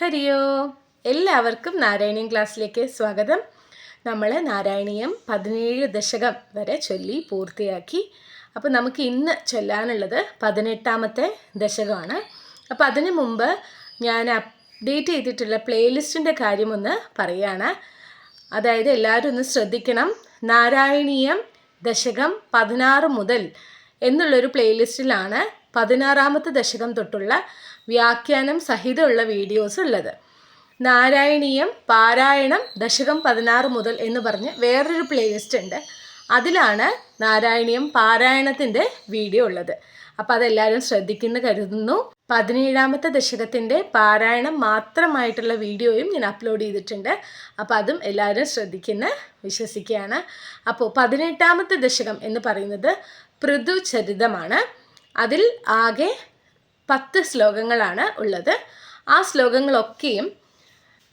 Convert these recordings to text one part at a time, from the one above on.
ഹരിയോ. എല്ലാവർക്കും നാരായണീയം ക്ലാസ്സിലേക്ക് സ്വാഗതം. നമ്മൾ നാരായണീയം പതിനേഴ് ദശകം വരെ ചൊല്ലി പൂർത്തിയാക്കി. അപ്പോൾ നമുക്ക് ഇന്ന് ചൊല്ലാനുള്ളത് പതിനെട്ടാമത്തെ ദശകമാണ്. അപ്പോൾ അതിനു മുമ്പ് ഞാൻ അപ്ഡേറ്റ് ചെയ്തിട്ടുള്ള പ്ലേലിസ്റ്റിന്റെ കാര്യമൊന്ന് പറയുകയാണ് അതായത് എല്ലാവരും ഒന്ന് ശ്രദ്ധിക്കണം. നാരായണീയം ദശകം പതിനാറ് മുതൽ എന്നുള്ളൊരു പ്ലേലിസ്റ്റിലാണ് പതിനാറാമത്തെ ദശകം തൊട്ടുള്ള വ്യാഖ്യാനം സഹിതമുള്ള വീഡിയോസ് ഉള്ളത്. നാരായണീയം പാരായണം ദശകം പതിനാറ് മുതൽ എന്ന് പറഞ്ഞ് വേറൊരു പ്ലേലിസ്റ്റ് ഉണ്ട്. അതിലാണ് നാരായണീയം പാരായണത്തിന്റെ വീഡിയോ ഉള്ളത്. അപ്പോൾ അതെല്ലാവരും ശ്രദ്ധിക്കുന്നു കരുതുന്നു. പതിനേഴാമത്തെ ദശകത്തിന്റെ പാരായണം മാത്രമായിട്ടുള്ള വീഡിയോയും ഞാൻ അപ്ലോഡ് ചെയ്തിട്ടുണ്ട്. അപ്പോൾ അതും എല്ലാവരും ശ്രദ്ധിക്കുന്ന വിശ്വസിക്കുകയാണ്. അപ്പോൾ പതിനെട്ടാമത്തെ ദശകം എന്ന് പറയുന്നത് പൃഥുചരിതമാണ്. അതിൽ ആകെ പത്ത് ശ്ലോകങ്ങളാണ് ഉള്ളത്. ആ ശ്ലോകങ്ങളൊക്കെയും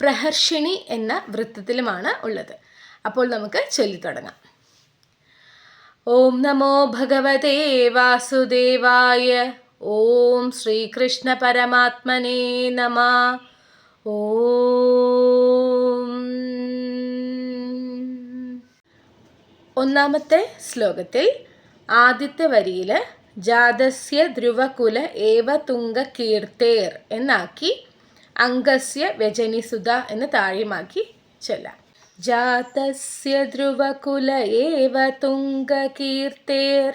പ്രഹർഷിണി എന്ന വൃത്തത്തിലുമാണ് ഉള്ളത്. അപ്പോൾ നമുക്ക് ചൊല്ലിത്തുടങ്ങാം ഓം നമോ ഭഗവതേ വാസുദേവായ ഓം ശ്രീകൃഷ്ണ പരമാത്മനേ നമ ഓം. ഒന്നാമത്തെ ശ്ലോകത്തിൽ ആദ്യത്തെ വരിയിൽ ജാതസ്യ ധ്രുവകുല ഏവ തുങ്ക കീർത്തേർ എന്നാക്കി അംഗസ്യ വ്യജനിസുത എന്ന് താഴെയുമാക്കി ചെല്ലാം. ജാതസ്യ ധ്രുവകുല ഏവ തുങ്ക കീർത്തേർ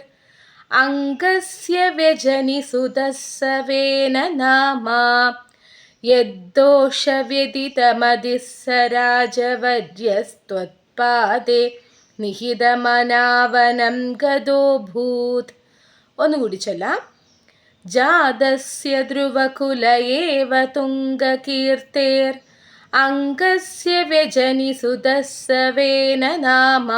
അംഗസ്യ വ്യജനിസുതസ്സവേന നാമ യദ്ദോഷവ്യതിതമതിസ്സരാജവര്യസ്ത്വത്പാദേ നിഹിതമനാവനം ഗതോഭൂത് ഒന്നുകൂടി ചൊല്ലാം. ജാതസ്യ ധ്രുവകുല ഏവ തുംഗകീർത്തേർ അംഗസ്യ വ്യജനിസുതസ്സവേന നാമ.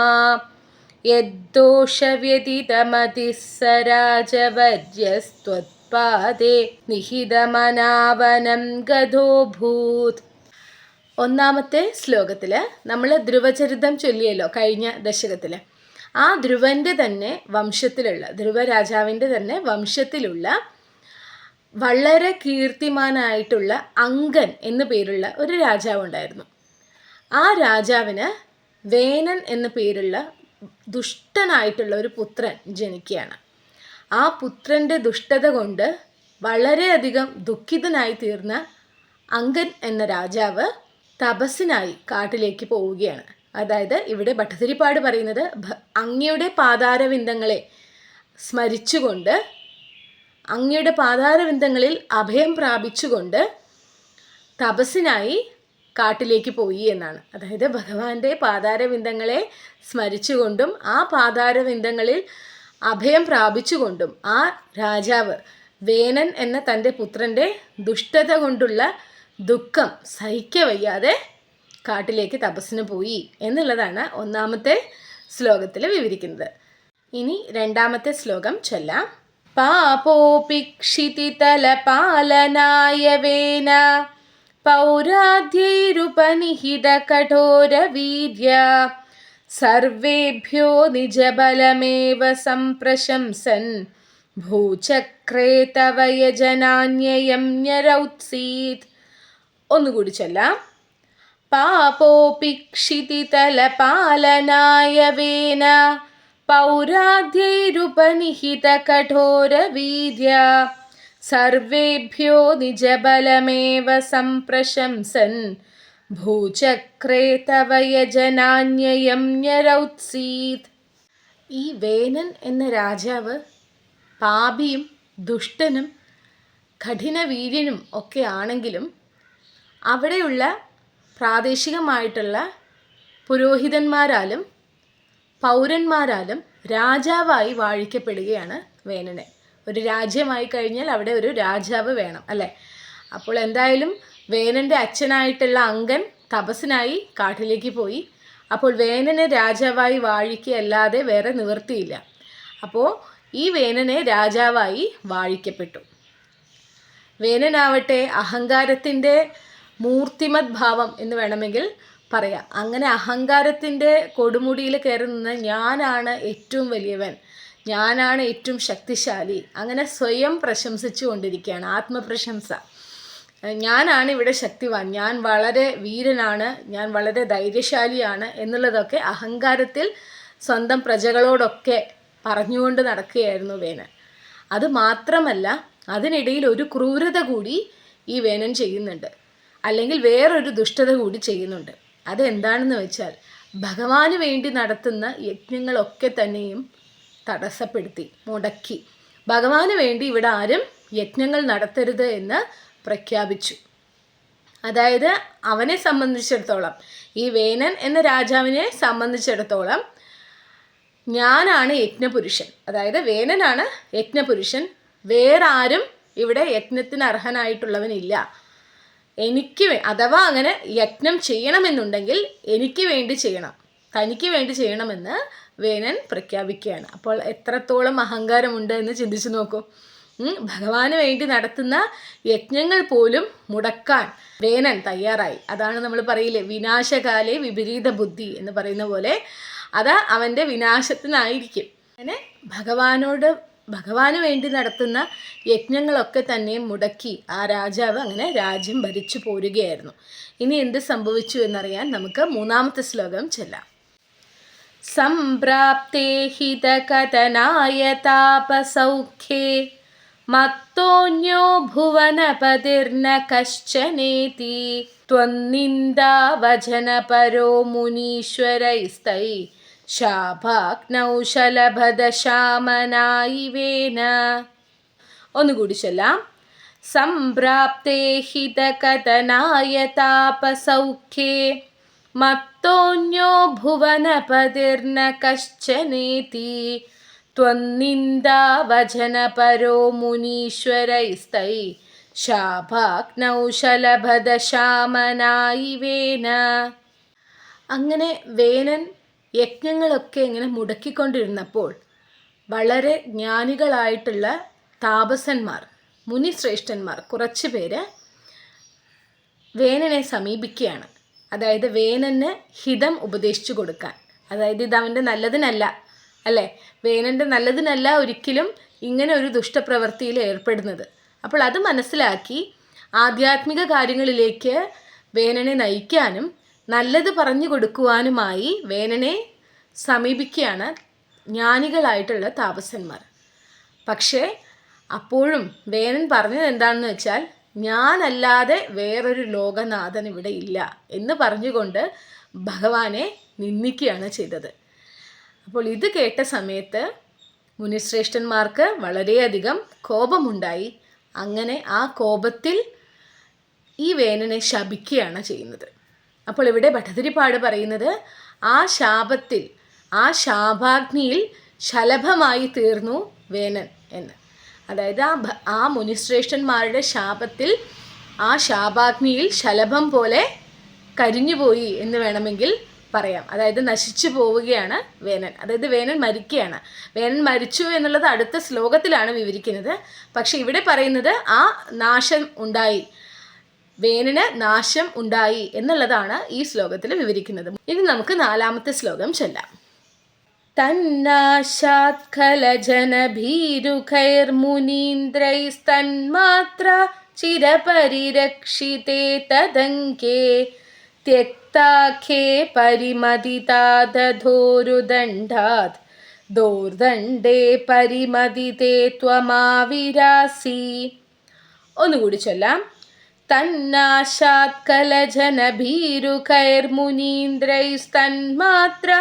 യദ്ദോഷവ്യതിതമതിസ്സരാജവര്യസ്ത്വത്പാദേ നിഹിതമനാവനം ഗതോഭൂത് ഒന്നാമത്തെ ശ്ലോകത്തിൽ നമ്മൾ ധ്രുവചരിതം ചൊല്ലിയല്ലോ കഴിഞ്ഞ ദശകത്തിൽ ആ ധ്രുവന്റെ തന്നെ വംശത്തിലുള്ള ധ്രുവ രാജാവിന്റെ തന്നെ വംശത്തിലുള്ള വളരെ കീർത്തിമാനായിട്ടുള്ള അങ്കൻ എന്നു പേരുള്ള ഒരു രാജാവുണ്ടായിരുന്നു. ആ രാജാവിന് വേനൻ എന്നു പേരുള്ള ദുഷ്ടനായിട്ടുള്ള ഒരു പുത്രൻ ജനിക്കുകയാണ്. ആ പുത്രന്റെ ദുഷ്ടത കൊണ്ട് വളരെയധികം ദുഃഖിതനായി തീർന്ന അങ്കൻ എന്ന രാജാവ് തപസ്സിനായി കാട്ടിലേക്ക് പോവുകയാണ്. അതായത് ഇവിടെ ഭട്ടതിരിപ്പാട് പറയുന്നത് അങ്ങയുടെ പാതാരവിന്ദങ്ങളെ സ്മരിച്ചുകൊണ്ട് അങ്ങയുടെ പാതാരവിന്ദങ്ങളിൽ അഭയം പ്രാപിച്ചുകൊണ്ട് തപസ്സിനായി കാട്ടിലേക്ക് പോയി എന്നാണ്. അതായത് ഭഗവാന്റെ പാതാരവിന്ദങ്ങളെ സ്മരിച്ചുകൊണ്ടും ആ പാതാരവിന്ദങ്ങളിൽ അഭയം പ്രാപിച്ചുകൊണ്ടും ആ രാജാവ് വേനൻ എന്ന തന്റെ പുത്രന്റെ ദുഷ്ടത കൊണ്ടുള്ള ദുഃഖം സഹിക്കവയ്യാതെ കാട്ടിലേക്ക് തപസ്സിന് പോയി എന്നുള്ളതാണ് ഒന്നാമത്തെ ശ്ലോകത്തിൽ വിവരിക്കുന്നത്. ഇനി രണ്ടാമത്തെ ശ്ലോകം ചൊല്ലാം. പാപോപി പൗരാധ്യൈരുപനിഹിത കഠോരവീര്യ സർവേഭ്യോ നിജബലമേവ സംപ്രശംസൻ ഭൂചക്രേ തവ യജനാന്യയം ഞരൗത്സീത് ഒന്നുകൂടി ചൊല്ലാം. വേന പൗരാധ്യൈരുപനിഹിതകഠോരവീര്യ സർവേഭ്യോ നിജബലമേവ സംപ്രശംസൻ. ഭൂചക്രേ തവ ഞരൗത്സീത് ഈ വേനൻ എന്ന രാജാവ് പാപിയും ദുഷ്ടനും കഠിനവീര്യനും ഒക്കെ ആണെങ്കിലും അവിടെയുള്ള പ്രാദേശികമായിട്ടുള്ള പുരോഹിതന്മാരാലും പൗരന്മാരാലും രാജാവായി വാഴിക്കപ്പെടുകയാണ് വേനനെ. ഒരു രാജ്യമായി കഴിഞ്ഞാൽ അവിടെ ഒരു രാജാവ് വേണം അല്ലേ? അപ്പോൾ എന്തായാലും വേനന്റെ അച്ഛനായിട്ടുള്ള അങ്കൻ തപസ്സിനായി കാട്ടിലേക്ക് പോയി. അപ്പോൾ വേനനെ രാജാവായി വാഴിക്കുകയല്ലാതെ വേറെ നിവൃത്തിയില്ല. അപ്പോൾ ഈ വേനനെ രാജാവായി വാഴിക്കപ്പെട്ടു. വേനനാവട്ടെ അഹങ്കാരത്തിന്റെ മൂർത്തിമത് ഭാവം എന്ന് വേണമെങ്കിൽ പറയാം. അങ്ങനെ അഹങ്കാരത്തിന്റെ കൊടുമുടിയിൽ കയറി നിന്ന് ഞാനാണ് ഏറ്റവും വലിയവൻ ഞാനാണ് ഏറ്റവും ശക്തിശാലി അങ്ങനെ സ്വയം പ്രശംസിച്ചു കൊണ്ടിരിക്കുകയാണ് ആത്മപ്രശംസ. ഞാനാണ് ഇവിടെ ശക്തിവാൻ ഞാൻ വളരെ വീരനാണ് ഞാൻ വളരെ ധൈര്യശാലിയാണ് എന്നുള്ളതൊക്കെ അഹങ്കാരത്തിൽ സ്വന്തം പ്രജകളോടൊക്കെ പറഞ്ഞുകൊണ്ട് നടക്കുകയായിരുന്നു വേനൻ. അത് മാത്രമല്ല അതിനിടയിൽ ഒരു ക്രൂരത കൂടി ഈ വേനൻ ചെയ്യുന്നുണ്ട്. അല്ലെങ്കിൽ വേറൊരു ദുഷ്ടത കൂടി ചെയ്യുന്നുണ്ട്. അതെന്താണെന്ന് വെച്ചാൽ ഭഗവാന് വേണ്ടി നടത്തുന്ന യജ്ഞങ്ങളൊക്കെ തന്നെയും തടസ്സപ്പെടുത്തി മുടക്കി. ഭഗവാന് വേണ്ടി ഇവിടെ ആരും യജ്ഞങ്ങൾ നടത്തരുത് എന്ന് പ്രഖ്യാപിച്ചു. അതായത് അവനെ സംബന്ധിച്ചിടത്തോളം ഈ വേനൻ എന്ന രാജാവിനെ സംബന്ധിച്ചിടത്തോളം ഞാനാണ് യജ്ഞപുരുഷൻ. അതായത് വേനനാണ് യജ്ഞപുരുഷൻ. വേറാരും ഇവിടെ യജ്ഞത്തിന് അർഹനായിട്ടുള്ളവനില്ല. എനിക്ക് അഥവാ അങ്ങനെ യജ്ഞം ചെയ്യണമെന്നുണ്ടെങ്കിൽ എനിക്ക് വേണ്ടി ചെയ്യണം. തനിക്ക് വേണ്ടി ചെയ്യണമെന്ന് വേനൻ പ്രഖ്യാപിക്കുകയാണ്. അപ്പോൾ എത്രത്തോളം അഹങ്കാരമുണ്ട് എന്ന് ചിന്തിച്ചു നോക്കൂ. ഭഗവാന് വേണ്ടി നടത്തുന്ന യജ്ഞങ്ങൾ പോലും മുടക്കാൻ വേനൻ തയ്യാറായി. അതാണ് നമ്മൾ പറയില്ലേ വിനാശകാലെ വിപരീത ബുദ്ധി എന്ന് പറയുന്ന പോലെ. അത് അവന്റെ വിനാശത്തിനായിരിക്കും. അങ്ങനെ ഭഗവാനോട് ഭഗവാന് വേണ്ടി നടത്തുന്ന യജ്ഞങ്ങളൊക്കെ തന്നെ മുടക്കി ആ രാജാവ് അങ്ങനെ രാജ്യം ഭരിച്ചു പോരുകയായിരുന്നു. ഇനി എന്ത് സംഭവിച്ചു എന്നറിയാൻ നമുക്ക് മൂന്നാമത്തെ ശ്ലോകം ചെല്ലാം. സംപ്രാപ്തേ ഹിതകഥനായ താപസൗഖ്യേ മത്തോന്യോ ഭുവനപതിർന കശ്ചനേതി ത്വന്നിന്ദാവചനപരോ മുനീശ്വരൈസ്തൈ ശാഭാഗ്നൗ ശലഭദശാമനായിവേന ഒന്നുകൂടി ചൊല്ലാം. സംപ്രാപ്തേ ഹിതകഥനായ താപസൗഖ്യേ. മത്തോന്യോ ഭുവനപതിർന കശ്ചനേതി. ത്വന്നിന്ദാവചനപരോ മുനീശ്വരൈസ്തൈ. ശാഭാഗ്നൗ ശലഭദശാമനായിവേന അങ്ങനെ വേനൻ യജ്ഞങ്ങളൊക്കെ ഇങ്ങനെ മുടക്കിക്കൊണ്ടിരുന്നപ്പോൾ വളരെ ജ്ഞാനികളായിട്ടുള്ള താപസന്മാർ മുനിശ്രേഷ്ഠന്മാർ കുറച്ച് പേര് വേനനെ സമീപിക്കുകയാണ്. അതായത് വേനന് ഹിതം ഉപദേശിച്ചു കൊടുക്കാൻ. അതായത് ഇത് അവന്റെ നല്ലതിനല്ല അല്ലേ? വേനന്റെ നല്ലതിനല്ല ഒരിക്കലും ഇങ്ങനെ ഒരു ദുഷ്ടപ്രവൃത്തിയിൽ ഏർപ്പെടുന്നത്. അപ്പോൾ അത് മനസ്സിലാക്കി ആധ്യാത്മിക കാര്യങ്ങളിലേക്ക് വേനനെ നയിക്കാനും നല്ലത് പറഞ്ഞു കൊടുക്കുവാനുമായി വേനനെ സമീപിക്കുകയാണ് ജ്ഞാനികളായിട്ടുള്ള താപസന്മാർ. പക്ഷേ അപ്പോഴും വേനൻ പറഞ്ഞത് എന്താണെന്ന് വെച്ചാൽ ഞാനല്ലാതെ വേറൊരു ലോകനാഥൻ ഇവിടെ ഇല്ല എന്ന് പറഞ്ഞുകൊണ്ട് ഭഗവാനെ നിന്ദിക്കുകയാണ് ചെയ്തത്. അപ്പോൾ ഇത് കേട്ട സമയത്ത് മുനിശ്രേഷ്ഠന്മാർക്ക് വളരെയധികം കോപമുണ്ടായി. അങ്ങനെ ആ കോപത്തിൽ ഈ വേനനെ ശപിക്കുകയാണ് ചെയ്യുന്നത്. അപ്പോൾ ഇവിടെ ഭട്ടതിരിപ്പാട് പറയുന്നത് ആ ശാപത്തിൽ ആ ശാപാഗ്നിയിൽ ശലഭമായി തീർന്നു വേനൻ എന്ന്. അതായത് ആ ആ മുനിശ്രേഷ്ഠന്മാരുടെ ശാപത്തിൽ ആ ശാപാഗ്നിയിൽ ശലഭം പോലെ കരിഞ്ഞുപോയി എന്ന് വേണമെങ്കിൽ പറയാം. അതായത് നശിച്ചു പോവുകയാണ് വേനൻ. അതായത് വേനൻ മരിക്കുകയാണ്. വേനൻ മരിച്ചു എന്നുള്ളത് അടുത്ത ശ്ലോകത്തിലാണ് വിവരിക്കുന്നത്. പക്ഷേ ഇവിടെ പറയുന്നത് ആ നാശം ഉണ്ടായി വേനന് നാശം ഉണ്ടായി എന്നുള്ളതാണ് ഈ ശ്ലോകത്തിൽ വിവരിക്കുന്നത്. ഇനി നമുക്ക് നാലാമത്തെ ശ്ലോകം ചെല്ലാം. തന്നാശാത്ഖലജനഭീരുഖൈർമുനീന്ദ്രൈസ്തന്മാത്ര ചിരപരിരക്ഷിതേ തദങ്കേ त्यक्ताखे परिमदिता ദോർദണ്ഡേ പരിമതിതേ ത്വമാവിരാസി. ഒന്നുകൂടി ചൊല്ലാം. तन्नाशात्कलजनभीरुकैर्मुनीन्द्रैस्तन्मात्र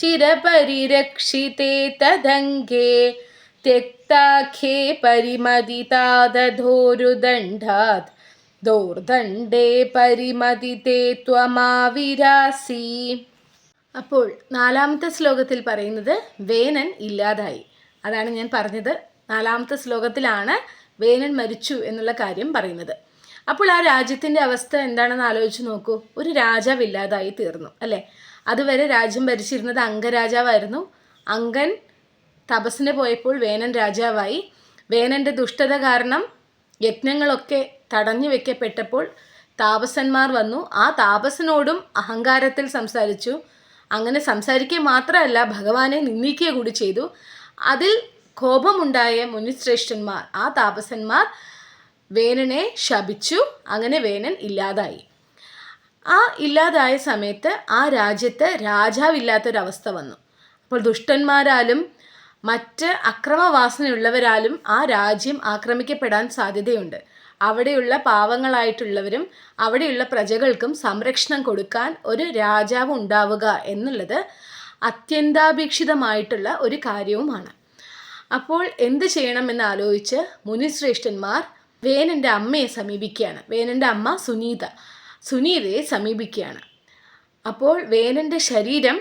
चिरपरिरक्षिते तदङ्गे त्यक्ताख्ये परिमदिता दधोरुदण्डात् ദോർദണ്ഡേ പരിമതിതേ ത്വമാവിരാസി. അപ്പോൾ നാലാമത്തെ ശ്ലോകത്തിൽ പറയുന്നത് വേനൻ ഇല്ലാതായി. അതാണ് ഞാൻ പറഞ്ഞത്. നാലാമത്തെ ശ്ലോകത്തിലാണ് വേനൻ മരിച്ചു എന്നുള്ള കാര്യം പറയുന്നത്. അപ്പോൾ ആ രാജ്യത്തിന്റെ അവസ്ഥ എന്താണെന്ന് ആലോചിച്ച് നോക്കൂ. ഒരു രാജാവ് ഇല്ലാതായി തീർന്നു അല്ലേ? അതുവരെ രാജ്യം ഭരിച്ചിരുന്നത് അംഗരാജാവായിരുന്നു. അങ്കൻ തപസ്സിന് പോയപ്പോൾ വേനൻ രാജാവായി. വേനന്റെ ദുഷ്ടത കാരണം യജ്ഞങ്ങളൊക്കെ തടഞ്ഞു വെക്കപ്പെട്ടപ്പോൾ താപസന്മാർ വന്നു. ആ താപസനോടും അഹങ്കാരത്തിൽ സംസാരിച്ചു. അങ്ങനെ സംസാരിക്കുക മാത്രമല്ല ഭഗവാനെ നിന്ദിക്കുക കൂടി ചെയ്തു. അതിൽ കോപമുണ്ടായ മുനിശ്രേഷ്ഠന്മാർ ആ താപസന്മാർ വേനനെ ശപിച്ചു. അങ്ങനെ വേനൻ ഇല്ലാതായി. ആ ഇല്ലാതായ സമയത്ത് ആ രാജ്യത്ത് രാജാവില്ലാത്തൊരവസ്ഥ വന്നു. അപ്പോൾ ദുഷ്ടന്മാരാലും മറ്റ് അക്രമവാസനയുള്ളവരാലും ആ രാജ്യം ആക്രമിക്കപ്പെടാൻ സാധ്യതയുണ്ട്. അവിടെയുള്ള പാവങ്ങളായിട്ടുള്ളവരും അവിടെയുള്ള പ്രജകൾക്കും സംരക്ഷണം കൊടുക്കാൻ ഒരു രാജാവ് ഉണ്ടാവുക എന്നുള്ളത് അത്യന്താപേക്ഷിതമായിട്ടുള്ള ഒരു കാര്യവുമാണ്. അപ്പോൾ എന്ത് ചെയ്യണമെന്ന് ആലോചിച്ച് മുനിശ്രേഷ്ഠന്മാർ വേനന്റെ അമ്മയെ സമീപിക്കുകയാണ്. വേനന്റെ അമ്മ സുനീത. സുനീതയെ സമീപിക്കുകയാണ്. അപ്പോൾ വേനന്റെ ശരീരം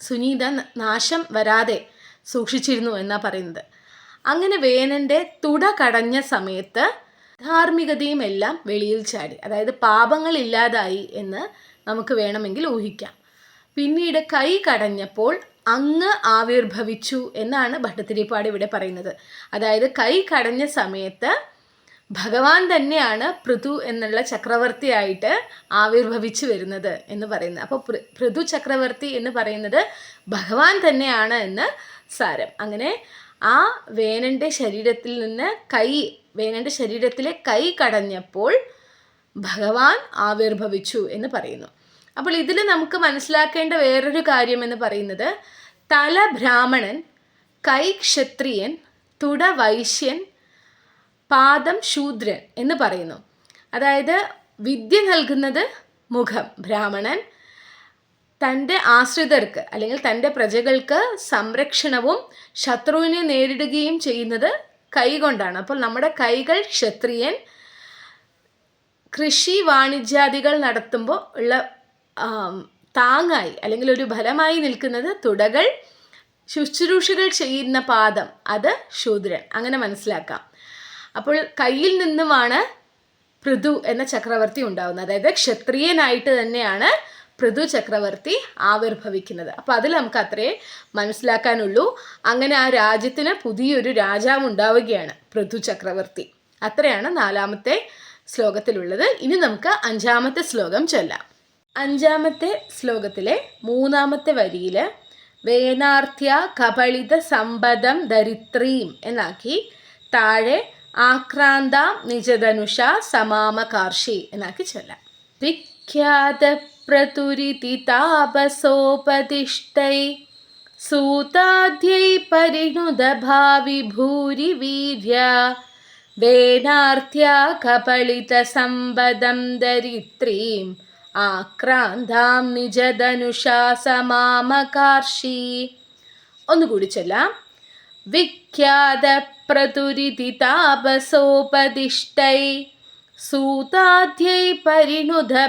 സുനീത നാശം വരാതെ സൂക്ഷിച്ചിരുന്നു എന്നാണ് പറയുന്നത്. അങ്ങനെ വേനന്റെ തുട കടഞ്ഞ സമയത്ത് ധാർമ്മികതയും എല്ലാം വെളിയിൽ ചാടി. അതായത് പാപങ്ങൾ ഇല്ലാതായി എന്ന് നമുക്ക് വേണമെങ്കിൽ ഊഹിക്കാം. പിന്നീട് കൈ കടഞ്ഞപ്പോൾ അങ്ങ് ആവിർഭവിച്ചു എന്നാണ് ഭട്ടത്തിരിപ്പാട് ഇവിടെ പറയുന്നത്. അതായത് കൈ കടഞ്ഞ സമയത്ത് ഭഗവാൻ തന്നെയാണ് പൃഥു എന്നുള്ള ചക്രവർത്തിയായിട്ട് ആവിർഭവിച്ചു വരുന്നത് എന്ന് പറയുന്നത്. അപ്പോൾ പൃഥു ചക്രവർത്തി എന്ന് പറയുന്നത് ഭഗവാൻ തന്നെയാണ് എന്ന് സാരം. അങ്ങനെ ആ വേനന്റെ ശരീരത്തിൽ നിന്ന് കൈ വേനന്റെ ശരീരത്തിലെ കൈ കടഞ്ഞപ്പോൾ ഭഗവാൻ ആവിർഭവിച്ചു എന്ന് പറയുന്നു. അപ്പോൾ ഇതിൽ നമുക്ക് മനസ്സിലാക്കേണ്ട വേറൊരു കാര്യം എന്ന് പറയുന്നത് തല ബ്രാഹ്മണൻ കൈ ക്ഷത്രിയൻ തുട വൈശ്യൻ പാദം ശൂദ്രൻ എന്ന് പറയുന്നു. അതായത് വിദ്യ നൽകുന്നത് മുഖം. ബ്രാഹ്മണൻ തന്റെ ആശ്രിതർക്ക് അല്ലെങ്കിൽ തന്റെ പ്രജകൾക്ക് സംരക്ഷണവും ശത്രുവിനെ നേരിടുകയും ചെയ്യുന്നത് കൈകൊണ്ടാണ് അപ്പോൾ നമ്മുടെ കൈകൾ ക്ഷത്രിയൻ കൃഷി വാണിജ്യാദികൾ നടത്തുമ്പോൾ ഉള്ള താങ്ങായി അല്ലെങ്കിൽ ഒരു ഫലമായി നിൽക്കുന്നത് തുടകൾ ശുശ്രൂഷകൾ ചെയ്യുന്ന പാദം അത് ശൂദ്രൻ. അങ്ങനെ മനസ്സിലാക്കാം. അപ്പോൾ കയ്യിൽ നിന്നുമാണ് പൃഥു എന്ന ചക്രവർത്തി ഉണ്ടാവുന്നത്. അതായത് ക്ഷത്രിയനായിട്ട് തന്നെയാണ് പൃഥു ചക്രവർത്തി ആവിർഭവിക്കുന്നത്. അപ്പോൾ അതിൽ നമുക്ക് അത്രയേ മനസ്സിലാക്കാനുള്ളൂ. അങ്ങനെ ആ രാജ്യത്തിന് പുതിയൊരു രാജാവ് ഉണ്ടാവുകയാണ് പൃഥു ചക്രവർത്തി. അത്രയാണ് നാലാമത്തെ ശ്ലോകത്തിലുള്ളത്. ഇനി നമുക്ക് അഞ്ചാമത്തെ ശ്ലോകം ചൊല്ലാം. അഞ്ചാമത്തെ ശ്ലോകത്തിലെ മൂന്നാമത്തെ വരിയിൽ വേനാർത്ഥ്യ കപളിത സമ്പദം ദരിത്രീം എന്നാക്കി താഴെ ആക്രാന്താം നിജധനുഷ സമാമകാർഷി എന്നാക്കി ചൊല്ലാം. വിഖ്യാത പ്രതുരിതി താപസോപതിഷ്ഠൈ സൂതാധ്യൈ പരിണുത ഭാവി ഭൂരി വീര്യ വേനാർത്ഥ്യ കപളിത സമ്പദം ദരിത്രീം ആക്രാന്താം നിജധനുഷാ സമാമകാർഷി. ഒന്നുകൂടി ചൊല്ലാം.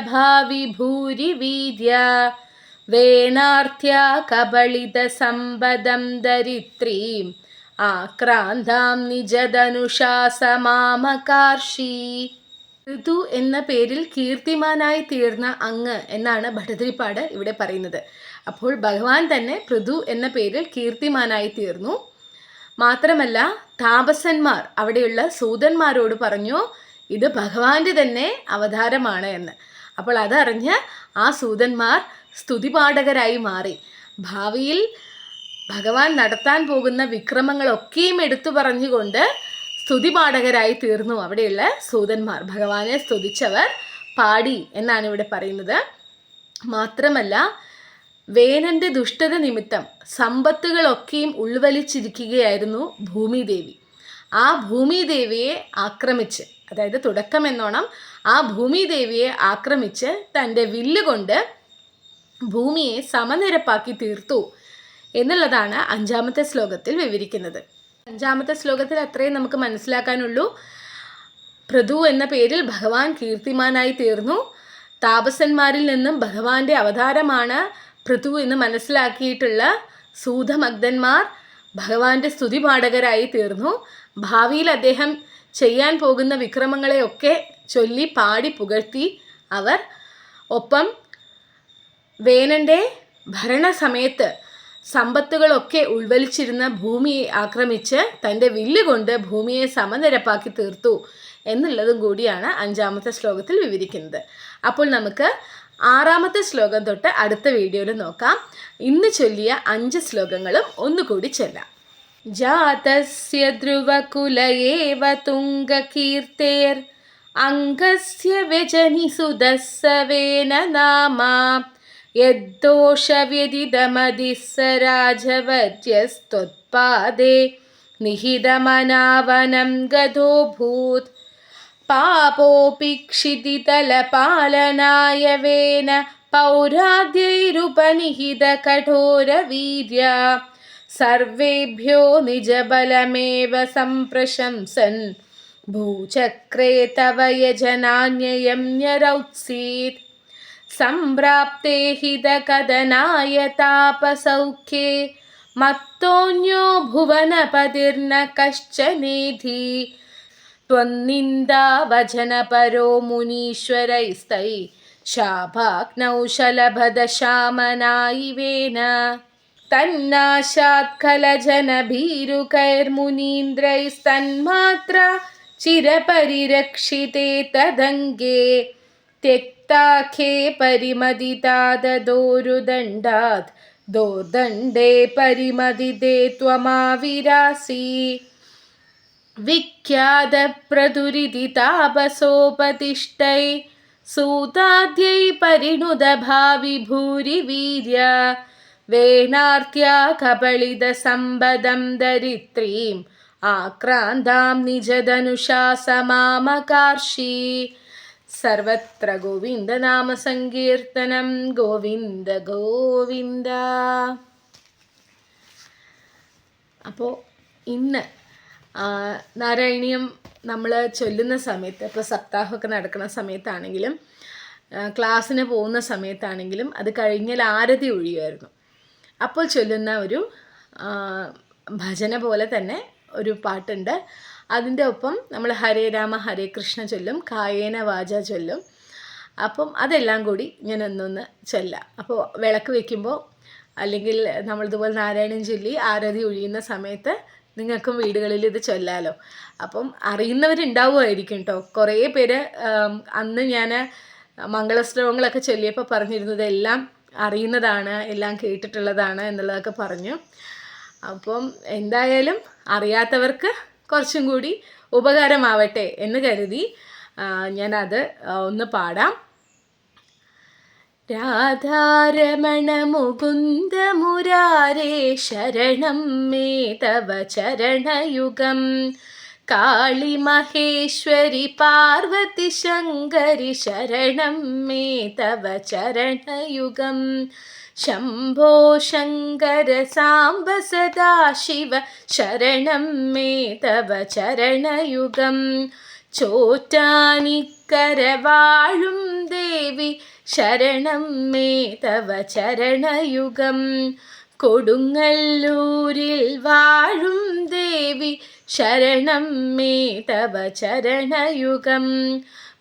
ഭാവി ഭൂരി വീര്യ വേനാർത്ഥ്യ കബളിത സമ്പദം ദരിത്രീം ആക്രാന്താം നിജദനുശാസമാമകാർഷി ഋതു എന്ന പേരിൽ കീർത്തിമാനായി തീർന്ന അങ്ങ് എന്നാണ് ഭട്ടതിരിപ്പാട് ഇവിടെ പറയുന്നത്. അപ്പോൾ ഭഗവാൻ തന്നെ പൃഥു എന്ന പേരിൽ കീർത്തിമാനായി തീർന്നു. മാത്രമല്ല താപസന്മാർ അവിടെയുള്ള സൂതന്മാരോട് പറഞ്ഞു ഇത് ഭഗവാന്റെ തന്നെ അവതാരമാണ് എന്ന്. അപ്പോൾ അതറിഞ്ഞ് ആ സൂതന്മാർ സ്തുതിപാഠകരായി മാറി. ഭാവിയിൽ ഭഗവാൻ നടത്താൻ പോകുന്ന വിക്രമങ്ങളൊക്കെയും എടുത്തു പറഞ്ഞുകൊണ്ട് സ്തുതിപാഠകരായി തീർന്നു അവിടെയുള്ള സൂതന്മാർ. ഭഗവാനെ സ്തുതിച്ചവർ പാടി എന്നാണ് ഇവിടെ പറയുന്നത്. മാത്രമല്ല വേനന്റെ ദുഷ്ടത നിമിത്തം സമ്പത്തുകളൊക്കെയും ഉൾവലിച്ചിരിക്കുകയായിരുന്നു ഭൂമിദേവി. ആ ഭൂമിദേവിയെ ആക്രമിച്ച് അതായത് തുടക്കം എന്നോണം ആ ഭൂമിദേവിയെ ആക്രമിച്ച് തന്റെ വില്ലുകൊണ്ട് ഭൂമിയെ സമനിരപ്പാക്കി തീർത്തു എന്നുള്ളതാണ് അഞ്ചാമത്തെ ശ്ലോകത്തിൽ വിവരിക്കുന്നത്. അഞ്ചാമത്തെ ശ്ലോകത്തിൽ അത്രയും നമുക്ക് മനസ്സിലാക്കാനുള്ളൂ. പൃഥു എന്ന പേരിൽ ഭഗവാൻ കീർത്തിമാനായി തീർന്നു. താപസന്മാരിൽ നിന്നും ഭഗവാന്റെ അവതാരമാണ് പൃഥു എന്ന് മനസ്സിലാക്കിയിട്ടുള്ള സൂതമഗ്ധന്മാർ ഭഗവാന്റെ സ്തുതി പാഠകരായി തീർന്നു. ഭാവിയിൽ അദ്ദേഹം ചെയ്യാൻ പോകുന്ന വിക്രമങ്ങളെയൊക്കെ ചൊല്ലി പാടി പുകഴ്ത്തി അവർ ഒപ്പം വേനന്റെ ഭരണസമയത്ത് സമ്പത്തുകളൊക്കെ ഉൾവലിച്ചിരുന്ന ഭൂമിയെ ആക്രമിച്ച് തന്റെ വില്ലുകൊണ്ട് ഭൂമിയെ സമനിരപ്പാക്കി തീർത്തു എന്നുള്ളതും കൂടിയാണ് അഞ്ചാമത്തെ ശ്ലോകത്തിൽ വിവരിക്കുന്നത്. അപ്പോൾ നമുക്ക് ആറാമത്തെ ശ്ലോകം തൊട്ട് അടുത്ത വീഡിയോയിൽ നോക്കാം. ഇന്ന് ചൊല്ലിയ അഞ്ച് ശ്ലോകങ്ങളും ഒന്നുകൂടി ചൊല്ലാം. ജാതസ്യ ധ്രുവകുല തുംഗകീർത്തേർ അംഗസ്യ വ്യജനി സുദസ്സവേന നാമ യദ്ദോഷവ്യതിതമതിസ്സരാജവര്യസ്ത്വത്പാദേ നിഹിതമനാവനം ഗതോഭൂത് पापोऽपि क्षितितलपालनाय वेन पौराद्यैरुपनिहितकठोरवीर्या। सर्वेभ्यो निजबलमेव सम्प्रशंसन्। भूचक्रे तव यजनान्ययं न्यरौत्सीत् सम्प्राप्ते हितकदनाय तापसौख्ये। मत्तोऽन्यो भुवनपतिर्न कश्चनेधि त्वन्निन्दावचनपरो मुनीश्वरैस्तै शापाग्नौ शलभदशामनायिवेन तन्नाशात्कलजनभीरुकैर्मुनीन्द्रैस्तन्मात्रा चिरपरिरक्षिते तदङ्गे त्यक्ताखे परिमदिताददोरुदण्डात् दोर्दण्डे परिमदिते त्वमाविरासि विख्यातप्रदुरिति तापसोपतिष्ठै सूताद्यै परिणुदभावि भूरिवीर्य वेनार्त्या कबलितसम्बदं दरित्रीम् आक्रान्तां निजधनुषा समामकार्षि സർവത്ര ഗോവിന്ദനാമ സങ്കീർത്തനം ഗോവിന്ദ ഗോവിന്ദ അപ്പോൾ ഇന്ന് ആ, നാരായണീയം നമ്മൾ ചൊല്ലുന്ന സമയത്ത് ഇപ്പോൾ സപ്താഹമൊക്കെ നടക്കുന്ന സമയത്താണെങ്കിലും ക്ലാസ്സിന് പോകുന്ന സമയത്താണെങ്കിലും അത് കഴിഞ്ഞാൽ ആരതി ഒഴിയുമായിരുന്നു. അപ്പോൾ ചൊല്ലുന്ന ഒരു ഭജന പോലെ തന്നെ ഒരു പാട്ടുണ്ട്. അതിന്റെ ഒപ്പം നമ്മൾ ഹരേ രാമ ഹരേ കൃഷ്ണ ചൊല്ലും കായേന വാച ചൊല്ലും. അപ്പം അതെല്ലാം കൂടി ഞാൻ ഒന്നൊന്ന് ചൊല്ലാം. അപ്പോൾ വിളക്ക് വെക്കുമ്പോൾ അല്ലെങ്കിൽ നമ്മളിതുപോലെ നാരായണൻ ചൊല്ലി ആരതി ഒഴിയുന്ന സമയത്ത് നിങ്ങൾക്കും വീടുകളിൽ ഇത് ചൊല്ലാലോ. അപ്പം അറിയുന്നവരുണ്ടാവുമായിരിക്കും കേട്ടോ കുറേ പേര് അന്ന് ഞാൻ മംഗളശ്ലോകങ്ങളൊക്കെ ചൊല്ലിയപ്പോൾ പറഞ്ഞിരുന്നത് എല്ലാം അറിയുന്നതാണ് എല്ലാം കേട്ടിട്ടുള്ളതാണ് എന്നുള്ളതൊക്കെ പറഞ്ഞു. അപ്പം എന്തായാലും അറിയാത്തവർക്ക് കുറച്ചും കൂടി ഉപകാരമാവട്ടെ എന്ന് കരുതി ഞാനത് ഒന്ന് പാടാം. രാധാരമണ മുകുന്ദ മുരാരേ ശരണം മേ തവ ചരണയുഗം. കാളി മഹേശ്വരി പാർവതി ശങ്കരി ശരണം മേ തവ ചരണയുഗം. ശംഭോ ശങ്കര സാംബ സദാശിവ ശരണം മേ തവ ചരണയുഗം. ചോറ്റാനിക്കര വാഴും ദേവി ശരണം മേ തവ ചരണയുഗം. കൊടുങ്ങല്ലൂരിൽ വാഴും ദേവി ശരണം മേ തവ ചരണയുഗം.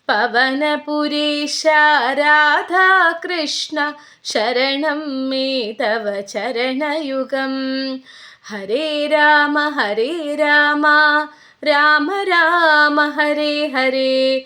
പവനപുരേശ രാധാകൃഷ്ണ ശരണം മേ തവ ചരണയുഗം. ഹരേ രാമ ഹരേ രാമ രാമ രാമ ഹരേ ഹരേ.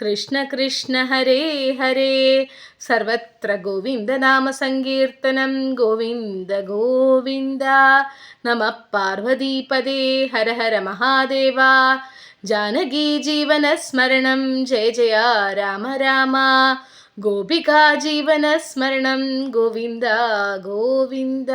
कृष्णकृष्ण हरे हरे। सर्वत्र गोविन्दनामसङ्कीर्तनं गोविन्द गोविन्द। नमः पार्वतीपदे। हर हर महादेवा। जनकीजीवनस्मरणं जय जय राम राम। गोपिकाजीवनस्मरणं गोविन्द गोविन्द।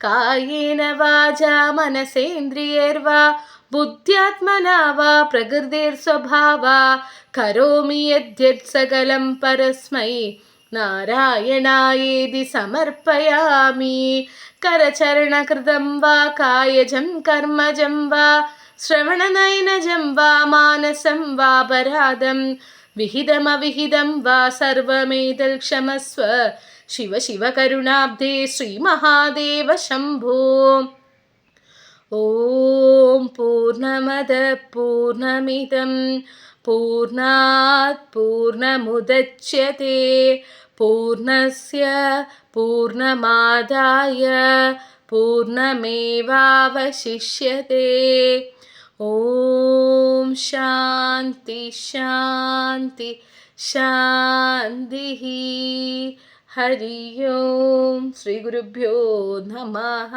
कायेन वाजा मनसेन्द्रियैर्वा। बुद्ध्यात्मना वा प्रकृतिर्स्वभावा करोमि यद्यत् सकलं परस्मै। नारायणायेदि समर्पयामि। करचरणकृतं वा कायजं कर्मजं वा श्रवणनयनजं वा मानसं वा अपराधं विहितमविहितं वा सर्वमेदल् क्षमस्व शिव शिवकरुणाब्धे श्रीमहादेव शम्भो। ॐ पूर्णमदपूर्णमिदं पूर्णात् पूर्णमुदच्यते पूर्णस्य पूर्णमादाय पूर्णमेवावशिष्यते। ॐ शान्ति शान्ति शान्तिः। हरि ओं श्रीगुरुभ्यो नमः।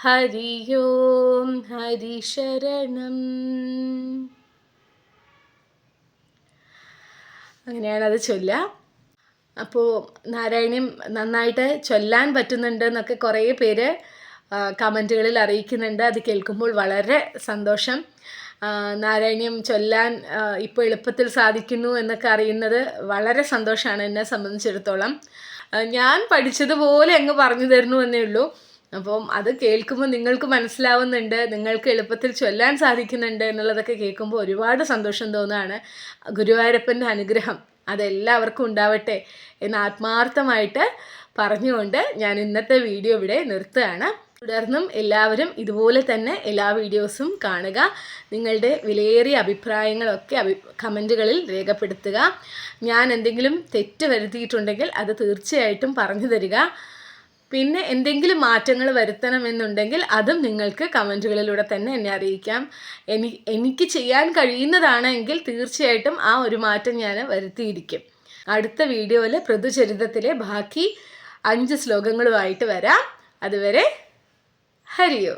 ഓം ഹരിശരണം. അങ്ങനെയാണ് അത് ചൊല്ലുക. അപ്പോൾ നാരായണീയം നന്നായിട്ട് ചൊല്ലാൻ പറ്റുന്നുണ്ട് എന്നൊക്കെ കുറേ പേര് കമന്റുകളിൽ അറിയിക്കുന്നുണ്ട്. അത് കേൾക്കുമ്പോൾ വളരെ സന്തോഷം. നാരായണീയം ചൊല്ലാൻ ഇപ്പോൾ എളുപ്പത്തിൽ സാധിക്കുന്നു എന്നൊക്കെ അറിയുന്നത് വളരെ സന്തോഷമാണ് എന്നെ സംബന്ധിച്ചിടത്തോളം. ഞാൻ പഠിച്ചതുപോലെ അങ്ങ് പറഞ്ഞു തരുന്നു എന്നേ ഉള്ളൂ. അപ്പം അത് കേൾക്കുമ്പോൾ നിങ്ങൾക്ക് മനസ്സിലാവുന്നുണ്ട് നിങ്ങൾക്ക് എളുപ്പത്തിൽ ചൊല്ലാൻ സാധിക്കുന്നുണ്ട് എന്നുള്ളതൊക്കെ കേൾക്കുമ്പോൾ ഒരുപാട് സന്തോഷം തോന്നുകയാണ്. ഗുരുവായൂരപ്പന്റെ അനുഗ്രഹം അതെല്ലാവർക്കും ഉണ്ടാവട്ടെ എന്ന് ആത്മാർത്ഥമായിട്ട് പറഞ്ഞുകൊണ്ട് ഞാൻ ഇന്നത്തെ വീഡിയോ ഇവിടെ നിർത്തുകയാണ്. തുടർന്നും എല്ലാവരും ഇതുപോലെ തന്നെ എല്ലാ വീഡിയോസും കാണുക നിങ്ങളുടെ വിലയേറിയ അഭിപ്രായങ്ങളൊക്കെ അഭി കമന്റുകളിൽ രേഖപ്പെടുത്തുക. ഞാൻ എന്തെങ്കിലും തെറ്റ് വരുത്തിയിട്ടുണ്ടെങ്കിൽ അത് തീർച്ചയായിട്ടും പറഞ്ഞു തരിക. പിന്നെ എന്തെങ്കിലും മാറ്റങ്ങൾ വരുത്തണമെന്നുണ്ടെങ്കിൽ അതും നിങ്ങൾക്ക് കമന്റുകളിലൂടെ തന്നെ എന്നെ അറിയിക്കാം. എനി എനിക്ക് ചെയ്യാൻ കഴിയുന്നതാണെങ്കിൽ തീർച്ചയായിട്ടും ആ ഒരു മാറ്റം ഞാൻ വരുത്തിയിരിക്കും. അടുത്ത വീഡിയോയിൽ പൃഥുചരിതത്തിലെ ബാക്കി അഞ്ച് ശ്ലോകങ്ങളുമായിട്ട് വരാം. അതുവരെ ഹരിയോ.